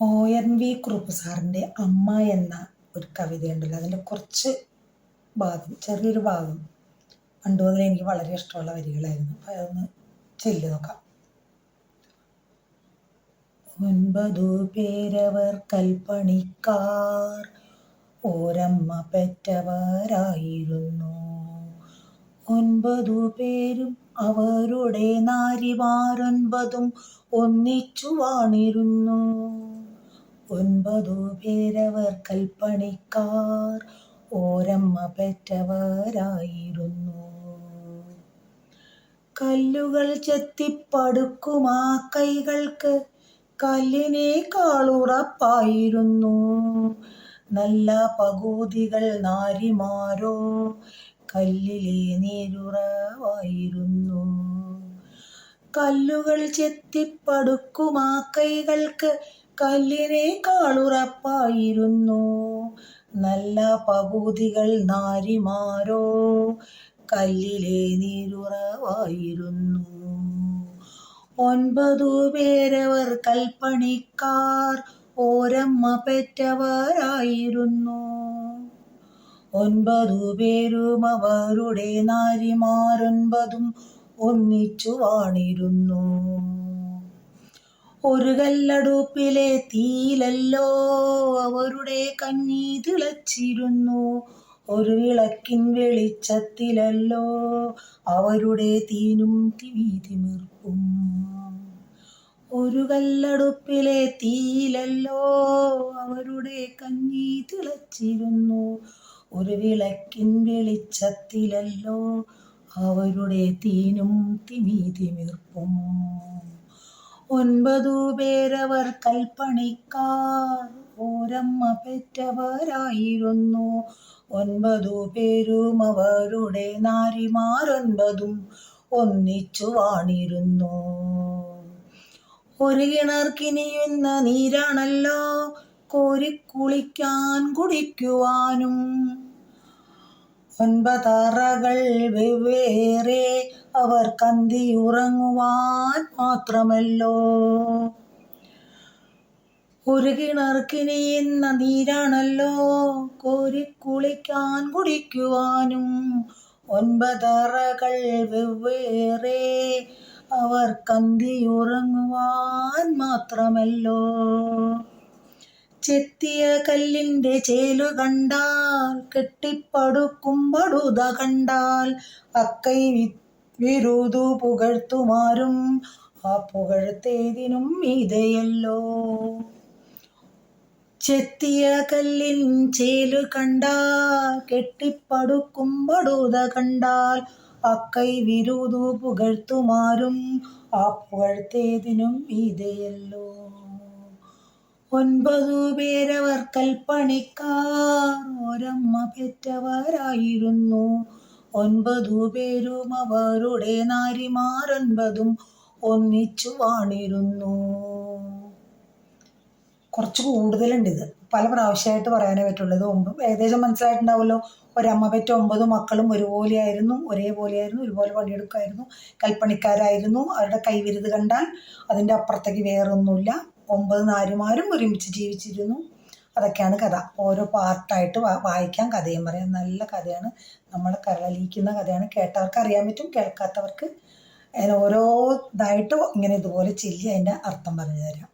O N V Kurup സാറിന്റെ അമ്മ എന്ന ഒരു കവിതയുണ്ടല്ലോ. അതിന്റെ കുറച്ച് ഭാഗം ചെറിയൊരു ഭാഗം പണ്ട് മുതൽ എനിക്ക് വളരെ ഇഷ്ടമുള്ള വരികളായിരുന്നു. അപ്പോൾ അതൊന്ന് ചൊല്ലി നോക്കാം. ഒൻപതു പേരവർ കൽപ്പണിക്കാർ ഓരമ്മ പെറ്റവരായിരുന്നു. ഒൻപതു പേരും അവരുടെ നാരിമാരൊൻപതും ഒന്നിച്ചു വാണിരുന്നു. ഒൻപതു പേരവർ കൽപ്പണിക്കാർ ഓരമ്മ പെറ്റവരായിരുന്നു. കല്ലുകൾ ചെത്തിപ്പടുക്കുമാ കൈകൾക്ക് കല്ലിനേക്കാളുറപ്പായിരുന്നു നല്ല പകുതികൾ നാരിമാരോ കല്ലിലെ നീരുറവായിരുന്നു. കല്ലുകൾ ചെത്തിപ്പടുക്കുമാ കൈകൾക്ക് കല്ലിനേക്കാളുറപ്പായിരുന്നു നല്ല പകുതികൾ നാരിമാരോ കല്ലിലെ നീരുറവായിരുന്നു. ഒൻപതു പേരവർ കൽപ്പണിക്കാർ ഓരമ്മ പെറ്റവരായിരുന്നു. ഒൻപതു പേരും അവരുടെ നാരിമാരൊൻപതും ഒന്നിച്ചു വാണിരുന്നു. ഒരു കല്ലടുപ്പിലെ തീയിലല്ലോ അവരുടെ കഞ്ഞി തിളച്ചിരുന്നു. ഒരു വിളക്കിൻ വെളിച്ചത്തിലല്ലോ അവരുടെ തീനും തിമീതിമിർപ്പും. ഒരു കല്ലടുപ്പിലെ തീയിലല്ലോ അവരുടെ കഞ്ഞി തിളച്ചിരുന്നു. ഒരു വിളക്കിൻ വെളിച്ചത്തിലല്ലോ അവരുടെ തീനും തിമീതിമിർപ്പും. ഒൻപതു പേരവർ കൽപ്പണിക്കാർ ഓരമ്മ പെറ്റവരായിരുന്നു. ഒൻപതു പേരും അവരുടെ നാരിമാരൊൻപതും ഒന്നിച്ചു വാണിരുന്നു ഒരു കിണർക്കിനിയുന്ന നീരാണല്ലോ കോരിക്കുളിക്കാൻ കുടിക്കുവാനും. ഒൻപതറകൾ വെവ്വേറെ അവർ കന്തി ഉറങ്ങുവാൻ മാത്രമല്ലോ. ഒരു കിണർക്കിനിയുന്ന നീരാണല്ലോ. കോരിക്കുളിക്കാൻ കുടിക്കുവാനും ഒൻപതറകൾ വെവ്വേറെ അവർ കന്തി ഉറങ്ങുവാൻ മാത്രമല്ലോ. ചെത്തിയ കല്ലിന്റെ ചേലു കണ്ടാൽ കെട്ടിപ്പടുക്കും പടുത കണ്ടാൽ അക്കൈ വിരുതു പുകഴ്ത്തുമാരും ആ പുകഴ്ത്തേതിനും ഇതയല്ലോ. ചെത്തിയ കല്ലിൻ ചേലു കണ്ടാൽ കെട്ടിപ്പടുക്കും പടുത കണ്ടാൽ അക്കൈ വിരുതു പുകഴ്ത്തുമാരും ആ പുകഴ്ത്തേതിനും ഇതയല്ലോ. ഒൻപതു പേരവർ കൽപ്പണിക്കാർ ഒരമ്മ പെറ്റവരായിരുന്നു. ഒൻപതു പേരും അവരുടെ നാരിമാരൊൻപതും ഒന്നിച്ചു വാണിരുന്നു. കുറച്ച് കൂടുതലുണ്ട് ഇത്. പല പ്രാവശ്യമായിട്ട് പറയാനേ പറ്റുള്ളൂ. ഇത് ഏകദേശം മനസ്സിലായിട്ടുണ്ടാവുമല്ലോ. ഒരമ്മ പെറ്റ ഒമ്പത് മക്കളും ഒരുപോലെയായിരുന്നു ഒരേപോലെയായിരുന്നു ഒരുപോലെ പണിയെടുക്കുമായിരുന്നു കൽപ്പണിക്കാരായിരുന്നു. അവരുടെ കൈവിരുത് കണ്ടാൽ അതിന്റെ അപ്പുറത്തേക്ക് വേറൊന്നുമില്ല. ഒമ്പത് നാരിമാരും ഒരുമിച്ച് ജീവിച്ചിരുന്നു. അതൊക്കെയാണ് കഥ. ഓരോ പാർട്ടായിട്ട് വായിക്കാൻ കഥയും പറയാം. നല്ല കഥയാണ്. നമ്മളെ കരളിക്കുന്ന കഥയാണ്. കേട്ടവർക്ക് അറിയാൻ പറ്റും കേൾക്കാത്തവർക്ക് ഓരോ ഇതായിട്ട് ഇങ്ങനെ ഇതുപോലെ ചെല്ലി അതിന്റെ അർത്ഥം പറഞ്ഞു തരാം.